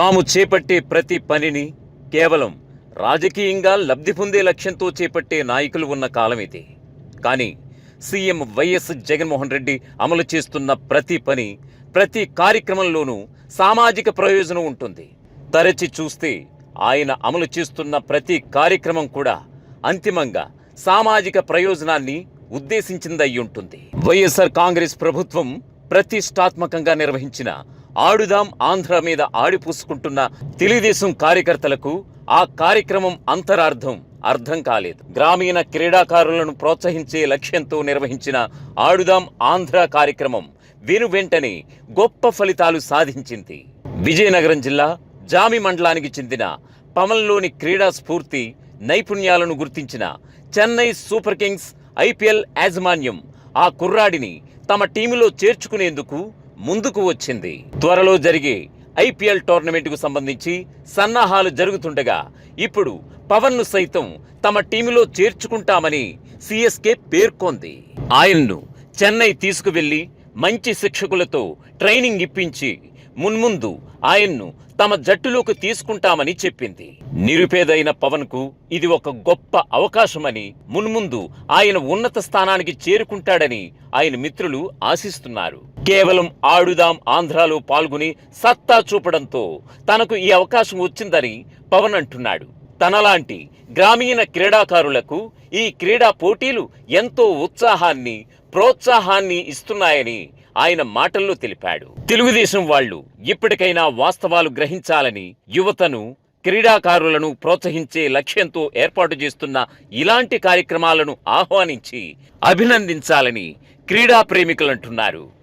తాము చేపట్టే ప్రతి పనిని కేవలం రాజకీయంగా లబ్ధి పొందే లక్ష్యంతో చేపట్టే నాయకులు ఉన్న కాలం ఇది. కానీ సీఎం వైఎస్ జగన్మోహన్ రెడ్డి అమలు చేస్తున్న ప్రతి పని ప్రతి కార్యక్రమంలోనూ సామాజిక ప్రయోజనం ఉంటుంది. తరచి చూస్తే ఆయన అమలు చేస్తున్న ప్రతి కార్యక్రమం కూడా అంతిమంగా సామాజిక ప్రయోజనాన్ని ఉద్దేశించిందయ్యుంటుంది. వైఎస్ఆర్ కాంగ్రెస్ ప్రభుత్వం ప్రతిష్టాత్మకంగా నిర్వహించిన ఆడుదాం ఆంధ్ర మీద ఆడిపూసుకుంటున్న తెలుగుదేశం కార్యకర్తలకు ఆ కార్యక్రమం అంతరార్థం అర్థం కాలేదు. గ్రామీణ క్రీడాకారులను ప్రోత్సహించే లక్ష్యంతో నిర్వహించిన ఆడుదాం ఆంధ్ర కార్యక్రమం వెను వెంటనే గొప్ప ఫలితాలు సాధించింది. విజయనగరం జిల్లా జామి మండలానికి చెందిన పవన్లోని క్రీడా స్ఫూర్తి నైపుణ్యాలను గుర్తించిన చెన్నై సూపర్ కింగ్స్ ఐపీఎల్ యాజమాన్యం ఆ కుర్రాడిని తమ టీములో చేర్చుకునేందుకు ముందుకు వచ్చింది. త్వరలో జరిగే ఐపీఎల్ టోర్నమెంట్కు సంబంధించి సన్నాహాలు జరుగుతుండగా ఇప్పుడు పవన్ను సైతం తమ టీములో చేర్చుకుంటామని సిఎస్కే పేర్కొంది. ఆయన్ను చెన్నై తీసుకువెళ్ళి మంచి శిక్షకులతో ట్రైనింగ్ ఇప్పించి మున్ముందు ఆయన్ను తమ జట్టులోకి తీసుకుంటామని చెప్పింది. నిరుపేదైన పవన్కు ఇది ఒక గొప్ప అవకాశమని మున్ముందు ఆయన ఉన్నత స్థానానికి చేరుకుంటాడని ఆయన మిత్రులు ఆశిస్తున్నారు. కేవలం ఆడుదాం ఆంధ్రాలో పాల్గొని సత్తా చూపడంతో తనకు ఈ అవకాశం వచ్చిందని పవన్ అంటున్నాడు. తనలాంటి గ్రామీణ క్రీడాకారులకు ఈ క్రీడా పోటీలు ఎంతో ఉత్సాహాన్ని ప్రోత్సాహాన్ని ఇస్తున్నాయని ఆయన మాటల్లో తెలిపాడు. తెలుగుదేశం వాళ్ళు ఇప్పటికైనా వాస్తవాలు గ్రహించాలని యువతను క్రీడాకారులను ప్రోత్సహించే లక్ష్యంతో ఏర్పాటు చేస్తున్న ఇలాంటి కార్యక్రమాలను ఆహ్వానించి అభినందించాలని క్రీడా ప్రేమికులంటున్నారు.